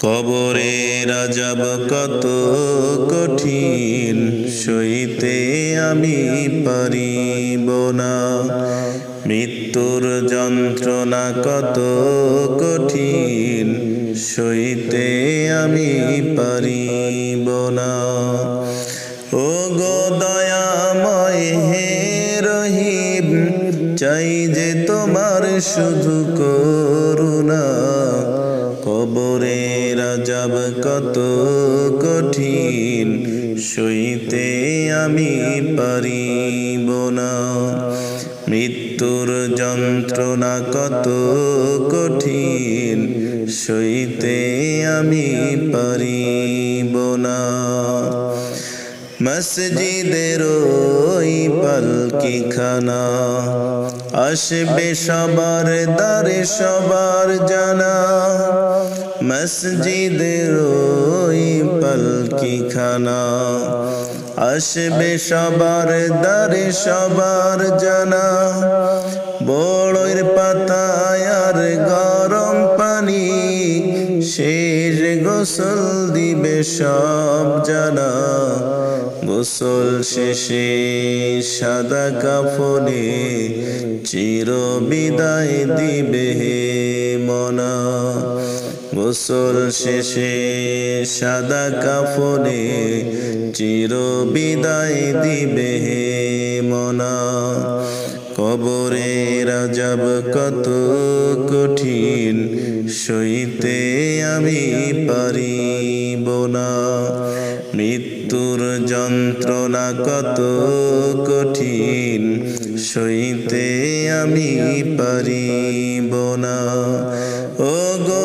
কবরে রাজাব কত কঠিন, সইতে আমি পারিব না। মৃত্যুর যন্ত্রণা কত কঠিন, সইতে আমি পারিব না। ও গো দয়াময় হে রহিম, চাই যে তোমার শুধু করুণা। কবরে রাজাব কত কঠিন, সইতে আমি পারিব না। মৃত্যুর যন্ত্রণা কত কঠিন, সইতে আমি পারিব না। মসজিদের ওই পালকি খানা আসবে সবার দারে সবার জানা। মসজিদের ওই পালকি খানা? আসবে সবার দারে সবার জানা। বড়ের পাতায় আর গরম পানি শেষ গোসল দিবে সব জানা। গোসল শেষে সাদা কাফনে চির বিদায় দিবে মনা। গোসল শেষে সাদা কাফনে চির বিদায় দিবে হে মনা। কবরে রাজাব কত কঠিন, সইতে আমি পারিব না। মৃত্যুর যন্ত্রণা কত কঠিন, সইতে আমি পারিব না। ও গো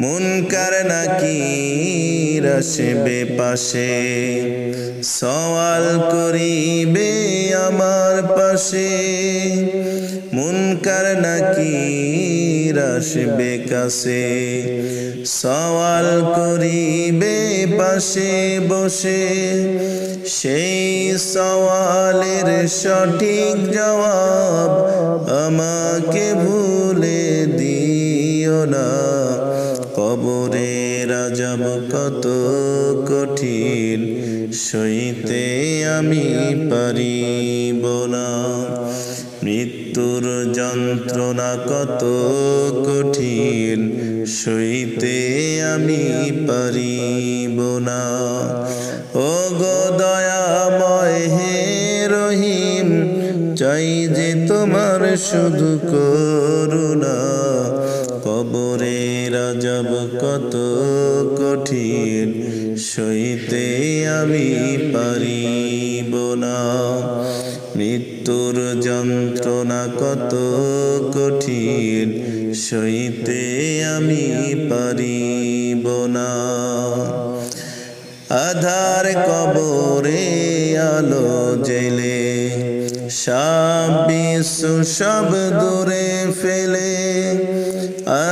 মুনকার নাকি আসবে পাশে? সওয়াল করিবে আমার পাশে। মুনকার নাকি আসবে কাছে? সওয়াল করিবে পাশে বসে। সেই সওয়ালের সঠিক জবাব আমাকে ভুলে কবরে রাজাব কত কঠিন, সইতে আমি পারিব না। মৃত্যুর যন্ত্রণা কত কঠিন, সইতে আমি পারিব না। ও গো দয়াময় হে রহিম, চাই যে তোমার শুধু করুণা। কঠিন সইতে আমি পারিব না। মৃত্যুর যন্ত্রণা কত কঠিন সইতে আমি পারিব না। আধার কবরে আলো জেলে সব বিশ্ব সব দূরে ফেলে।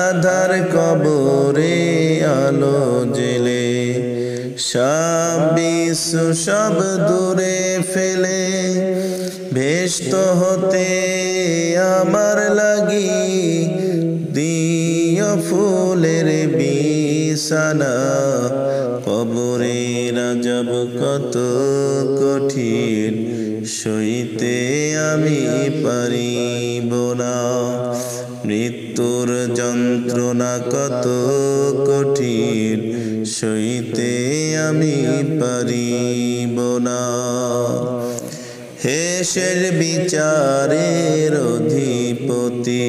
আধার কবরে আলো জেলে সব বিশ্ব সব দূরে ফেলে। ভেস্ত হতে আমার লাগি দিয় ফুলের বিছানা। কবরে রাজব কত কঠিন, সইতে আমি পারিব না। মৃত্যুর যন্ত্রণা কত কঠিন, সইতে আমি পারিব না। হেসের বিচারের অধিপতি,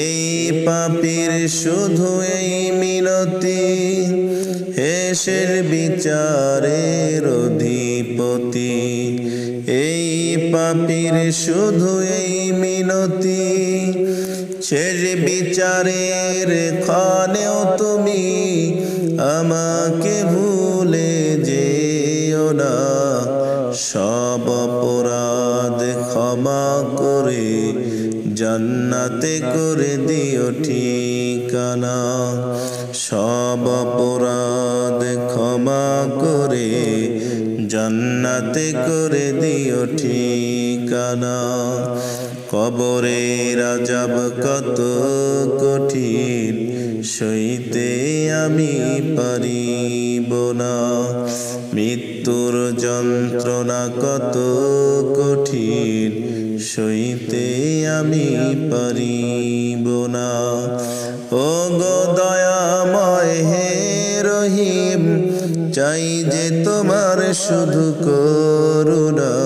এই পাপীর শুধু এই মিনতি। হেসের বিচারের অধিপতি পাপীর শুধু এই মিনতি। শেষ বিচারের ক্ষণেও তুমি আমাকে ভুলে যেও না। সব অপরাধ ক্ষমা করে জান্নাতে করে দিও ঠিকানা। সব অপরাধ ক্ষমা করে জান্নাতে করে দিও ঠিকানা? কবরে রাজাব কত কঠিন, সইতে আমি পারিব না। মৃত্যুর যন্ত্রণা কত কঠিন, সইতে আমি পারিব না। ও গো দয়াময় হে রহিম, চাই যে তোমার শুধু করুণা।